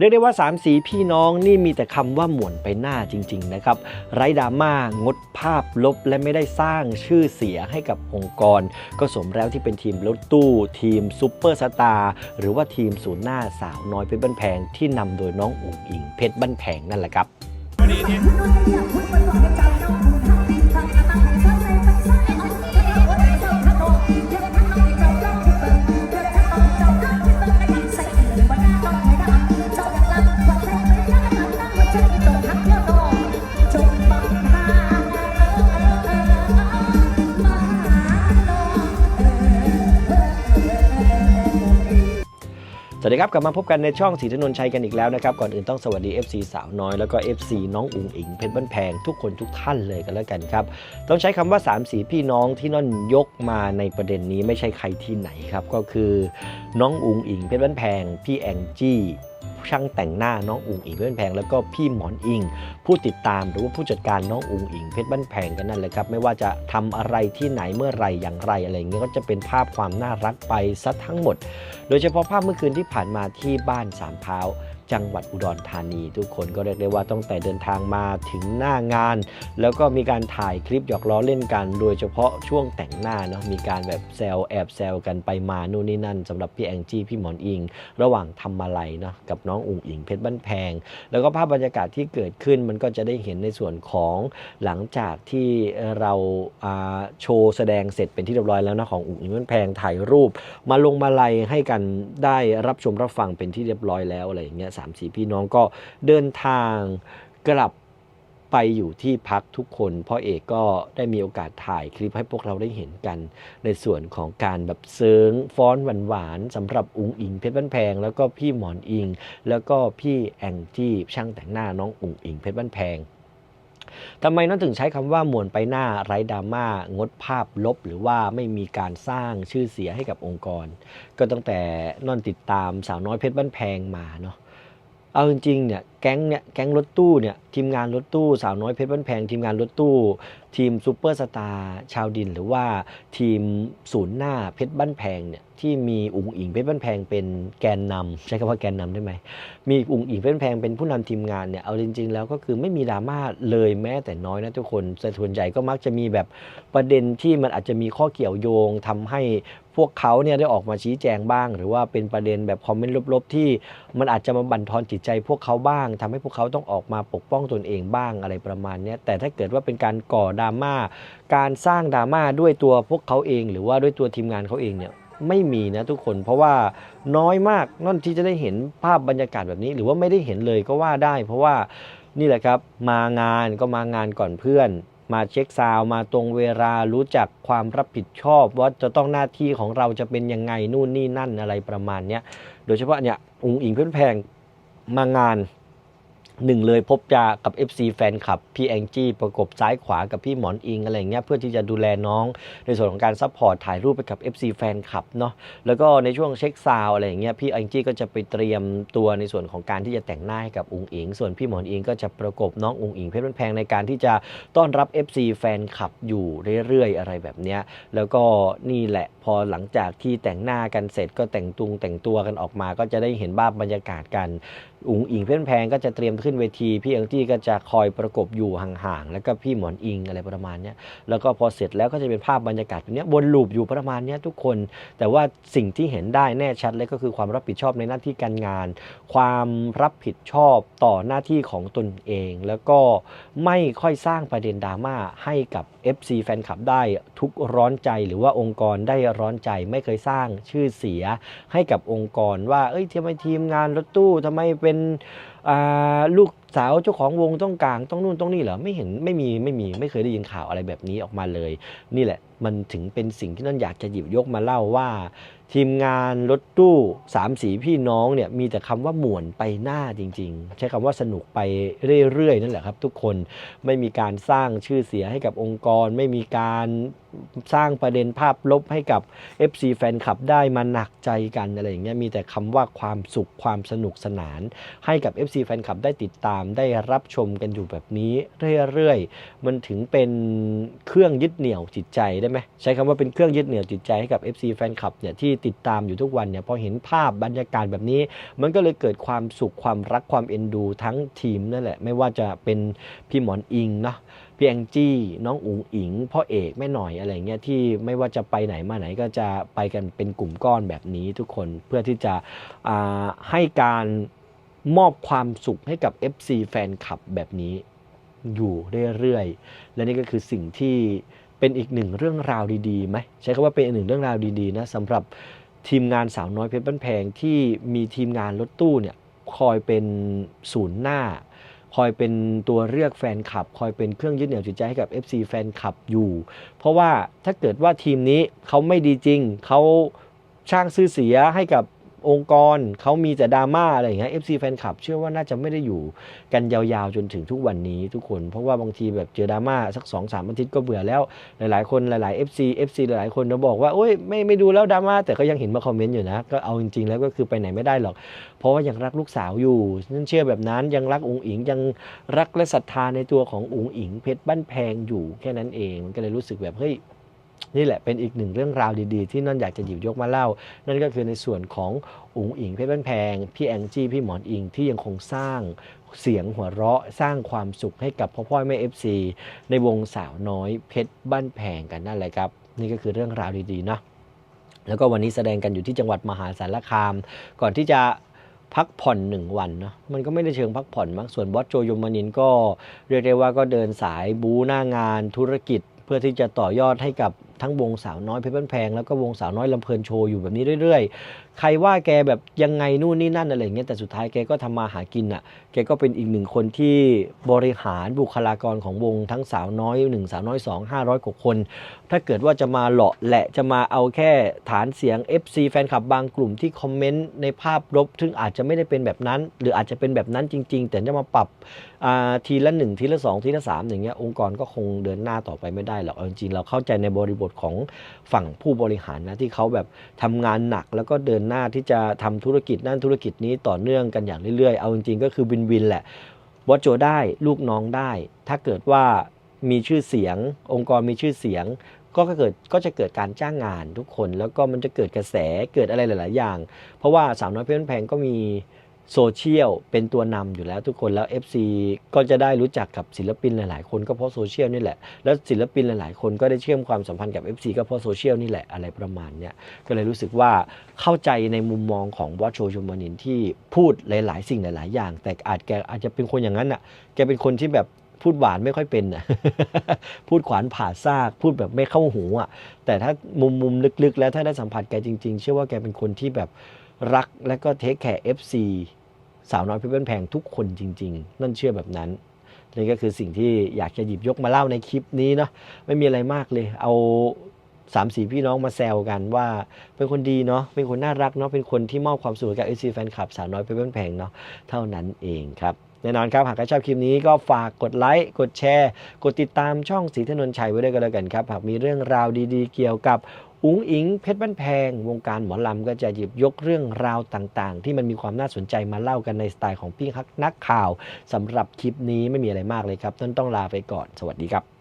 เรียกได้ว่า 3 สีพี่น้องนี่มีแต่คำว่าหมวนไปหน้าจริง ๆ นะครับ ไร้ดราม่างดภาพลบและไม่ได้สร้างชื่อเสียให้กับองค์กร ก็สมแล้วที่เป็นทีมรถตู้ทีมซูเปอร์สตาร์หรือว่าทีมศูนย์หน้าสาวน้อยเพชรบ้านแพงที่นำโดยน้องอุ๋งอิงเพชรบ้านแพงนั่นแหละครับ วัสดีครับ กลับมาพบกันในช่องสีธนนชัยกันอีกแล้วนะครับ ก่อนอื่นต้องสวัสดี FC สาวน้อยแล้วก็ FC น้องอุ๋งอิงเพชรบ้านแพงทุกคนทุกท่านเลยกันแล้วกันครับ ต้องใช้คำว่า 3 สีพี่น้องที่นั่นยกมาในประเด็นนี้ไม่ใช่ใครที่ไหนครับ ก็คือน้องอุ๋งอิงเพชรบ้านแพงพี่แองจี้ ช่างแต่งหน้าน้องอุงอิงเพชรบ้านแพงแล้วก็พี่หมอนอิง ผู้ติดตามหรือว่าผู้จัดการน้องอุงอิงเพชรบ้านแพงกันนั่นเลยครับ ไม่ว่าจะทำอะไรที่ไหนเมื่อไรอย่างไรอะไรเงี้ยก็จะเป็นภาพความน่ารักไปซะทั้งหมด โดยเฉพาะภาพเมื่อคืนที่ผ่านมาที่บ้านสามพร้าว จังหวัดอุดรธานี ทุกคนก็เรียกได้ว่าตั้งแต่เดินทางมาถึงหน้างาน แล้วก็มีการถ่ายคลิปหยอกล้อเล่นกัน โดยเฉพาะช่วงแต่งหน้าเนาะมีการแบบแซวแอบแซวกันไปมานู่นนี่นั่นสำหรับพี่แองจี้พี่หมอนอิง ระหว่างทำอะไรเนาะกับน้องอุ๋งอิงเพชรบ้านแพง แล้วก็ภาพบรรยากาศที่เกิดขึ้นมันก็จะได้เห็นในส่วนของหลังจากที่เราอ่าโชว์แสดงเสร็จเป็นที่เรียบร้อยแล้วนะของอุ๋งอิงเพชรบ้านแพงถ่ายรูป มาลงมาลัยให้กันได้รับชมรับฟังเป็นที่เรียบร้อยแล้วอะไรอย่างเงี้ยสามสีพี่น้องก็เดินทางกลับไปอยู่ที่พักทุกคนพ่อเอกก็ได้มีโอกาสถ่ายคลิปให้พวกเราได้เห็นกัน ในส่วนของการแบบเซิงฟ้อนหวานๆสำหรับอุงอิงเพชรบ้านแพง แล้วก็พี่หมอนอิง แล้วก็พี่แองจี้ช่างแต่งหน้าน้องอุงอิงเพชรบ้านแพงทำไมน้องถึงใช้คำว่าหมวนไปหน้าไร้ดราม่า งดภาพลบ หรือว่าไม่มีการสร้างชื่อเสียให้กับองค์กร ก็ตั้งแต่นอนติดตามสาวน้อยเพชรบ้านแพงมาเนาะ เอาจริงๆเนี่ยแก๊งเนี่ยแก๊งรถตู้เนี่ยทีมงานรถตู้สาวน้อยเพชรบ้านแพงทีมงานรถตู้ ทีมซูเปอร์สตาร์ชาวดิน หรือว่าทีมศูนย์หน้าเพชรบ้านแพงเนี่ยที่มีอุ๋งอิงเพชรบ้านแพงเป็นแกนนำใช้คำว่าแกนนำได้ไหมมีอุ๋งอิงเพชรบ้านแพงเป็นผู้นำทีมงานเนี่ยเอาจริง ๆ แล้วก็คือไม่มีดราม่าเลยแม้แต่น้อยนะทุกคนแต่ส่วนใหญ่ก็มักจะมีแบบประเด็นที่มันอาจจะมีข้อเกี่ยวโยงทำให้พวกเขาเนี่ยได้ออกมาชี้แจงบ้าง หรือว่าเป็นประเด็นแบบคอมเมนต์ลบๆ ที่มันอาจจะมาบั่นทอนจิตใจพวกเขาบ้างทำให้พวกเขาต้องออกมาปกป้องตนเองบ้างอะไรประมาณนี้แต่ถ้าเกิดว่าเป็นการก่อดราม่าการสร้างดราม่าด้วยตัวพวกเขาเอง หรือว่าด้วยตัวทีมงานเขาเองเนี่ยไม่มีนะทุกคนเพราะว่าน้อยมากนั่นที่จะได้เห็นภาพบรรยากาศแบบนี้ หรือว่าไม่ได้เห็นเลยก็ว่าได้ เพราะว่านี่แหละครับมางานก็มางานก่อนเพื่อน มาเช็คซาวมาตรงเวลารู้จักความรับผิดชอบ ว่าจะต้องหน้าที่ของเราจะเป็นยังไงนู่นนี่นั่นอะไรประมาณเนี้ยโดยเฉพาะเนี่ยอุงอิงเพื่อนแพงมางาน หนึ่งเลยพบจากับ FC แฟนคลับ พี่แองจี้ประกบซ้ายขวากับพี่หมอนอิงอะไรเงี้ยเพื่อที่จะดูแลน้อง ในส่วนของการซัพพอร์ตถ่ายรูปไปกับ FC แฟนคลับเนาะแล้วก็ในช่วงเช็คซาวอะไรเงี้ยพี่แองจี้ก็จะไปเตรียมตัวในส่วนของการที่จะแต่งหน้าให้กับอุงอิง ส่วนพี่หมอนอิงก็จะประกบน้องอุงอิงเพชรแพงในการที่จะต้อนรับ FC แฟนคลับอยู่เรื่อยๆ อะไรแบบเนี้ยแล้วก็นี่แหละพอหลังจากที่แต่งหน้ากันเสร็จก็แต่งตุงแต่งตัวกันออกมาก็จะได้เห็นภาพบรรยากาศกัน อุ๋งอิงเพื่อนแพงก็จะเตรียมขึ้นเวที พี่เอิงจี้ก็จะคอยประกบอยู่ห่างๆ แล้วก็พี่หมอนอิงอะไรประมาณนี้แล้วก็พอเสร็จแล้วก็จะเป็นภาพบรรยากาศแบบนี้วนลูปอยู่ประมาณนี้ทุกคน แต่ว่าสิ่งที่เห็นได้แน่ชัดเลยก็คือความรับผิดชอบในหน้าที่การงาน ความรับผิดชอบต่อหน้าที่ของตนเอง แล้วก็ไม่ค่อยสร้างประเด็นดราม่าให้กับ FC แฟนคลับได้ทุกร้อนใจหรือว่าองค์กรได้ร้อนใจไม่เคยสร้างชื่อเสียให้กับองค์กรว่าเอ้ยทำไมทีมงานรถตู้ทำไมเป็นอ่าลูกสาวเจ้าของวงต้องกลางต้องนู่นต้องนี่เหรอไม่เห็นไม่มีไม่มีไม่เคยได้ยินข่าวอะไรแบบนี้ออกมาเลย นี่แหละมันถึงเป็นสิ่งที่นั่นอยากจะหยิบยกมาเล่าว่า ทีมงานรถตู้สามสีพี่น้องเนี่ยมีแต่คำว่าหม่วนไปหน้าจริง ๆ ใช้คำว่าสนุกไปเรื่อยๆนั่นแหละครับ ทุกคนไม่มีการสร้างชื่อเสียให้กับองค์กร ไม่มีการสร้างประเด็นภาพลบให้กับ FC แฟนคลับได้มาหนักใจกันอะไรอย่างเงี้ยมีแต่คำว่าความสุขความสนุกสนานให้กับ FC แฟนคลับได้ติดตามได้รับชมกันอยู่แบบนี้เรื่อยๆ มันถึงเป็นเครื่องยึดเหนี่ยวจิตใจได้ไหมใช้คำว่าเป็นเครื่องยึดเหนี่ยวจิตใจให้กับ FC แฟนคลับเนี่ยที่ติดตามอยู่ทุกวันเนี่ยพอเห็นภาพบรรยากาศแบบนี้ มันก็เลยเกิดความสุขความรักความเอ็นดูทั้งทีมนั่นแหละ ไม่ว่าจะเป็นพี่หมอนอิงเนาะพี่แองจี้น้องอุ๋งอิงพ่อเอกแม่หน่อยอะไรเงี้ยที่ไม่ว่าจะไปไหนมาไหนก็จะไปกันเป็นกลุ่มก้อนแบบนี้ทุกคนเพื่อที่จะให้การ มอบความสุขให้กับ FC แฟนคลับแบบนี้อยู่เรื่อยๆ และนี่ก็คือสิ่งที่เป็นอีกหนึ่งเรื่องราวดีๆไหมใช้คำว่าเป็นอีกหนึ่งเรื่องราวดีๆนะสำหรับทีมงานสาวน้อยเพชรบ้านแพงที่มีทีมงานรถตู้เนี่ยคอยเป็นศูนย์หน้า คอยเป็นตัวเลือกแฟนคลับ คอยเป็นเครื่องยึดเหนี่ยวจิตใจให้กับ FC แฟนคลับอยู่ เพราะว่าถ้าเกิดว่าทีมนี้เขาไม่ดีจริงเขาสร้างชื่อเสียให้กับ องค์กรเขามีแต่ดราม่าอะไรอย่างเงี้ย FC แฟนคลับเชื่อว่าน่าจะไม่ได้อยู่กันยาวๆจนถึงทุกวันนี้ทุกคน เพราะว่าบางทีแบบเจอดราม่าสัก2อสามอาทิตย์ก็เบื่อแล้วหลายๆคนหลายๆ FC FC หลายๆคนจะบอกว่าโอ้ยไม่ไม่ดูแล้วดราม่าแต่ก็ยังเห็นมาคอมเมนต์อยู่นะ ก็เอาจริงๆแล้วก็คือไปไหนไม่ได้หรอก เพราะว่ายังรักลูกสาวอยู่นั่นเชื่อแบบนั้นยังรักอุ๋งอิงยังรักและศรัทธาในตัวของอุ๋งอิงเพชรบ้านแพงอยู่แค่นั้นเองมันก็เลยรู้สึกแบบเฮ้ย นี่แหละเป็นอีกหนึ่งเรื่องราวดีๆ ที่นั่นอยากจะหยิบยกมาเล่า นั่นก็คือในส่วนของอุ๋งอิงเพชรบ้านแพง พี่แองจี้พี่หมอนอิงที่ยังคงสร้างเสียงหัวเราะสร้างความสุขให้กับพ่อพ่อแม่เอฟซีในวงสาวน้อยเพชรบ้านแพงกันนั่นแหละครับ นี่ก็คือเรื่องราวดีๆเนาะแล้วก็วันนี้แสดงกันอยู่ที่จังหวัดมหาสารคาม ก่อนที่จะพักผ่อนหนึ่งวันเนาะมันก็ไม่ได้เชิงพักผ่อนมั้งส่วนบอสโจยมนินก็เรียกได้ว่าก็เดินสายบูหน้างานธุรกิจ เพื่อที่จะต่อยอดให้กับ ทั้งวงสาวน้อยเพชรบ้านแพงแล้วก็วงสาวน้อยลำเพลินโชว์อยู่แบบนี้เรื่อยๆ ใครว่าแกแบบยังไงนู่นนี่นั่นอะไรเงี้ยแต่สุดท้ายแกก็ทำมาหากินอะแกก็เป็นอีกหนึ่งคนที่บริหารบุคลากรของวงทั้งสาวน้อยหนึ่งสาวน้อยสองห้าร้อยกว่าคน ถ้าเกิดว่าจะมาเหลาะแหละจะมาเอาแค่ฐานเสียง FC แฟนคลับบางกลุ่มที่คอมเมนต์ในภาพลบซึ่งอาจจะไม่ได้เป็นแบบนั้น หรืออาจจะเป็นแบบนั้นจริง ๆ แต่จะมาปรับทีละหนึ่งทีละสองทีละสามอย่างเงี้ยองค์กรก็คงเดินหน้าต่อไปไม่ได้หรอกจริงๆเราเข้าใจในบริบทของฝั่งผู้บริหารนะที่เขาแบบทำงานหนักแล้วก็เดินหน้าที่จะทำธุรกิจนั่นธุรกิจนี้ต่อเนื่องกันอย่างเรื่อยๆ เอาจริงๆก็คือวินวินแหละวอโจได้ลูกน้องได้ ถ้าเกิดว่ามีชื่อเสียง องค์กรมีชื่อเสียง ก็เกิดก็จะเกิดการจ้างงานทุกคน แล้วก็มันจะเกิดกระแสเกิดอะไรหลาย ๆ อย่าง เพราะว่าสาวน้อยเพชรบ้านแพงก็มี โซเชียลเป็นตัวนำอยู่แล้วทุกคนแล้ว FC ก็จะได้รู้จักกับศิลปินหลาย ๆ คนก็เพราะโซเชียลนี่แหละ แล้วศิลปินหลาย ๆ คนก็ได้เชื่อมความสัมพันธ์กับ FC ก็เพราะโซเชียลนี่แหละอะไรประมาณเนี้ยก็เลยรู้สึกว่าเข้าใจในมุมมองของวอชโชชมานินที่พูดหลาย ๆ สิ่งหลาย ๆ อย่าง แต่อาจแกอาจจะเป็นคนอย่างนั้นอะแกเป็นคนที่แบบพูดหวานไม่ค่อยเป็นอะพูดขวานผ่าซาก พูดแบบไม่เข้าหูอะ แต่ถ้ามุมมุมลึกๆ แล้วถ้าได้สัมผัสแกจริง ๆ เชื่อว่าแกเป็นคนที่แบบรักและก็เทคแคร์ FC สาวน้อยเพี่เป็นแพงทุกคนจริง ๆ นั่นเชื่อแบบนั้นนี่ก็คือสิ่งที่อยากจะหยิบยกมาเล่าในคลิปนี้เนาะไม่มีอะไรมากเลย เอาสามสีพี่น้องมาแซวกันว่าเป็นคนดีเนาะเป็นคนน่ารักเนาะเป็นคนที่มอบความสุขกับเอซีแฟนคลับสาวน้อยเพี่เป็นแพงเนาะเท่านั้นเองครับ แน่นอนครับ หากใครชอบคลิปนี้ก็ฝากกดไลค์กดแชร์ กดติดตามช่องสีถนนชัยไว้ด้วยกันแล้วกันครับ หากมีเรื่องราวดีๆ เกี่ยวกับอุ้งอิงเพชรบ้านแพง วงการหมอลำก็จะหยิบยกเรื่องราวต่างๆ ที่มันมีความน่าสนใจมาเล่ากันในสไตล์ของพี่ฮักนักข่าวสำหรับคลิปนี้ไม่มีอะไรมากเลยครับต้นต้องลาไปก่อน สวัสดีครับ